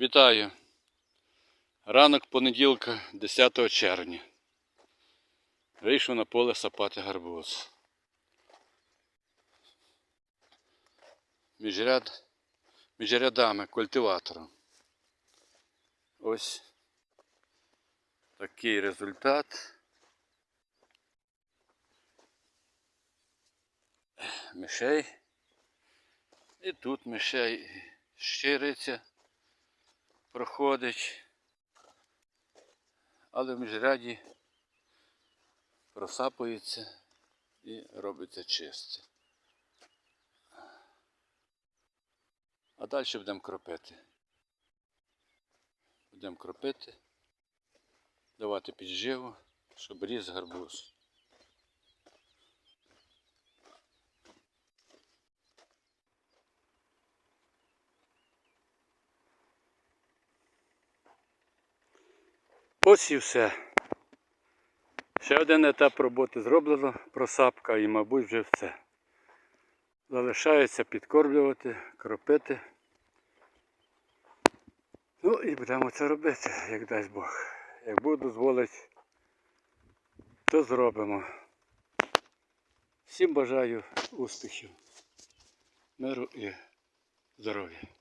Вітаю! Ранок понеділка 10 червня. Вийшов на поле сапати гарбуз. Між, ряд, між рядами культиватором. Ось такий результат. Мишей. І тут мишей щириця проходить, але в міжряді просапується і робиться чисте. А далі будемо кропити. Будемо кропити, давати підживу, щоб ріс гарбуз. Ось і все. Ще один етап роботи зроблено, просапка і, мабуть, вже все. Залишається підкормлювати, кропити. Ну і будемо це робити, як дасть Бог. Як Бог дозволить, то зробимо. Всім бажаю успіхів, миру і здоров'я.